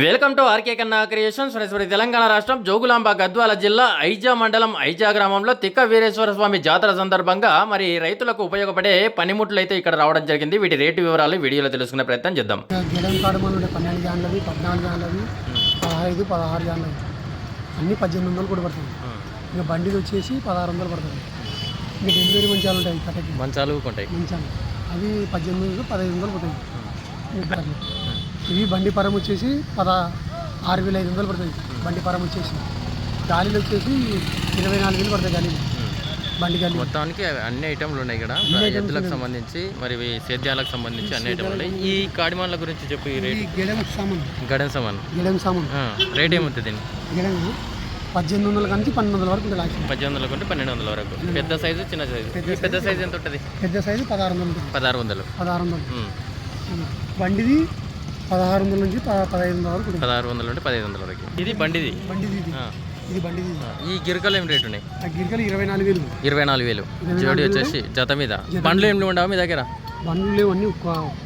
Welcome to RK Kanna creations. Friends Telangana రాష్ట్రం జోగులాంబ గద్వాల జిల్లా ఐజా మండలం ఐజా గ్రామంలో తిక్క వీరేశ్వర స్వామి జాతర సందర్భంగా మరి రైతులకు ఉపయోగపడే పనిముట్లు అయితే ఇక్కడ రావడం జరిగింది. వీటి రేటు వివరాలు వీడియోలో తెలుసుకునే ప్రయత్నం చేద్దాం. పదహైదు పదహారు జాన్లవి. అన్నీ పద్దెనిమిది వందలు కూడా పడుతుంది ఇక బండిది వచ్చేసి పదహారు వందలు పడుతుంది ఇంకా డెలివరీ మంచాలు ఉంటాయి కట్టకి. మంచాలు కొంటాయి. మంచాలు. అవి పద్దెనిమిది పదహైదు వందలు అట్లా. ఇవి బండి పరం వచ్చేసి పద ఆరు వేల ఐదు వందలు పడుతుంది బండి పరం వచ్చేసి. గాలిలు వచ్చేసి ఇరవై నాలుగు వేలు పడతాయి గాలిలు. బండి గాలి. మొత్తానికి అన్ని ఐటమ్లు ఉన్నాయి ఇక్కడ. ఎద్దులకు సంబంధించి మరి సేద్యాలకు సంబంధించి అన్ని ఐటమ్లు ఉన్నాయి. ఈ కాడిమాన్ల గురించి చెప్పు ఈ ఈ రేట్ గెడం సామాన్. గడెన్ సామాన్. గెడం సామాన్. రేట్ ఏమవుతుంది దీన్ని గెడం పద్దెనిమిది వందల కానీ పన్నెండు వందల వరకు ఉంటుంది పద్దెనిమిది వందల కొంటే పన్నెండు వందల వరకు. పెద్ద సైజు చిన్న సైజు? పెద్ద సైజు ఎంత ఉంటుంది? పెద్ద సైజు పదహారు వందలు పదహారు వందలు. పదహారు వందలు. బండిది పదహారు వందల నుంచి పదహైదు వందల వరకు పదహారు వందల నుండి పదిహేను వందల వరకు. ఇది బండిది? బండిది ఇది. ఆ. ఇది బండిది ఇది. ఈ గిరకలు ఏం రేటు ఉన్నాయి? ఆ గిరికలు ఇరవై నాలుగు వేలు. ఇరవై నాలుగు వేలు. జోడి వచ్చేసి జత మీద. బండ్లు ఏమి ఉండవు మీ దగ్గర? బండ్లు లేవు అన్ని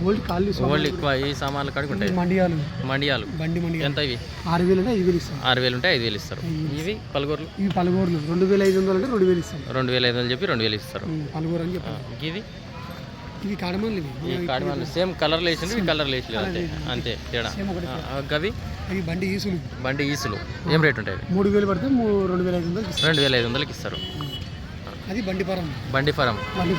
ఓల్డ్ సోమ- ఓన్లీ ఎక్కువ ఈ సామాన్లు కాడికి ఉంటాయి. మండియాలు. మండియాలు. బండి మండియాలు. ఎంత ఇవి? ఆరు వేలు అంటే ఐదు వేలు ఇస్తాం ఆరు వేలు ఉంటే ఐదు వేలు ఇస్తారు. ఇవి పలుగూరలు? ఇవి పలుగోర్లు. రెండు వేల ఐదు వందలు అంటే రెండు వేలు ఇస్తాం రెండు వేల ఐదు వందలు చెప్పి రెండు వేలు ఇస్తారు. ఉమ్, పలుగోరు అని ఆ, చెప్పాలి ఇది? ఇవి కాడమల్లి ఇవి సేమ్ కలర్ వేసింది ఈ కలర్ వేసలేదు అంతే అంతే తేడా. గవి? ఇవి బండి ఈసులు. బండి ఈసులు. ఏం రేట్ ఉంటాయి? మూడు వేలు పడితే రెండు వేల ఐదు వందలు ఇస్తాం రెండు వేల ఐదు వందలకి ఇస్తారు. అది బండి పరం బండి ఫరం. బండి.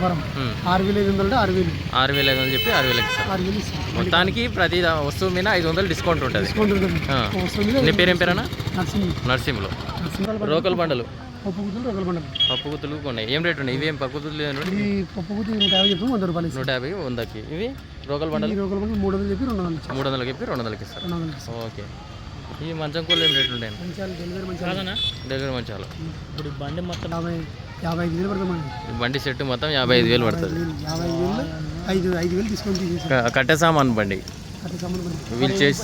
ఆరు వేల ఐదు వందలు ఆరు వేలు. ఆరు వేల ఐదు వందలు చెప్పి ఆరు వేలకి ఆరు వేలు మొత్తానికి ప్రతి వస్తువు మీద ఐదు వందలు డిస్కౌంట్ ఉంటుంది. డిస్కౌంట్ ఉంటుంది. నీ పేరేం పేరేనా నర్సింగ్ నర్సింహ్లో. నర్సింగ్ రోకల్ బండలు. పప్పు గుత్తులు రొగల పప్పు గుత్తులు ఉన్నాయి ఏం రేట్ ఉన్నాయి? ఇవి ఏం పప్పు గుత్తులు పప్పు గుత్తి నూట యాభై చెప్పి వంద రూపాయలు నూట యాభై వందకి. ఇవి రోకల్ బండలు ఈ రొగల బండలు మూడు వందలు చెప్పి రెండు వందలు మూడు వందలకి చెప్పి రెండు వందలకి ఇస్తారు. వందలు ఓకే. ఈ మంచం కూరలు ఏం రేట్లు ఉంటాయి మంచాలు డెలివరీ మంచాలు. ఇప్పుడు బండి మొత్తం యాభై యాభై ఐదు వేలు పడుతుంది బండి సెట్ మొత్తం యాభై ఐదు వేలు పడుతుంది. యాభై ఐదు వేలు ఐదు ఐదు వేలు క- కట్టె సామాన్ బండి. వీళ్ళు చేసి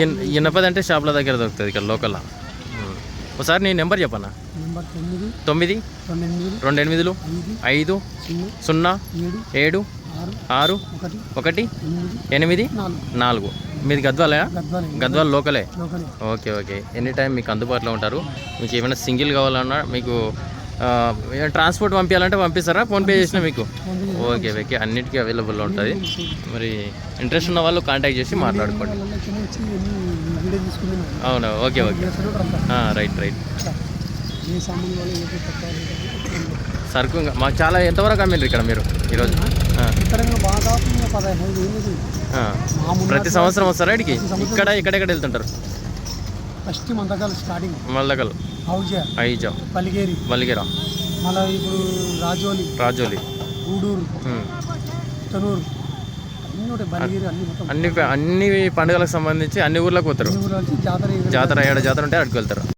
ఇన్- ఇనపది అంటే షాప్ల దగ్గర దొరుకుతుంది ఇక్కడ లోకల్ ఒకసారి నీ నెంబర్ చెప్పన్నా తొమ్మిది రెండు ఎనిమిది రెండు ఎనిమిదిలు ఐదు సున్నా ఏడు ఆరు ఒకటి ఎనిమిది నాలుగు. మీది గద్వాలయా? గద్వాలే లోకలే. Okay okay. ఎనీ టైం మీకు అందుబాటులో ఉంటారు. మీకు ఏమైనా సింగిల్ కావాలన్నా మీకు ట్రాన్స్పోర్ట్ పంపించాలంటే పంపిస్తారా? ఫోన్పే చేసినా మీకు? ఓకే ఓకే అన్నిటికీ అవైలబుల్లో ఉంటుంది. మరి ఇంట్రెస్ట్ ఉన్న వాళ్ళు కాంటాక్ట్ చేసి మాట్లాడుకోండి. అవునా? ఓకే ఓకే రైట్ రైట్ సరుకు మాకు చాలా ఎంతవరకు అమ్మిండ్రు ఇక్కడ మీరు ఈరోజు? ప్రతి సంవత్సరం వస్తారా ఇక్కడికి? ఇక్కడ ఇక్కడెక్కడ వెళ్తుంటారు? ఫస్ట్ మంతకాలు స్టార్టింగ్. మల్లగల్ హౌజా ఐజా. పలిగేరి. మల్లిగిరా మళ్ళీ ఇప్పుడు రాజోలి. రాజోలి. గూడూరు. తనూరు అన్నీ అన్ని పండుగలకు సంబంధించి అన్ని ఊర్లకు పోతారు. జాతర జాతర ఏడ జాతర ఉంటే అక్కడికి వెళ్తారు.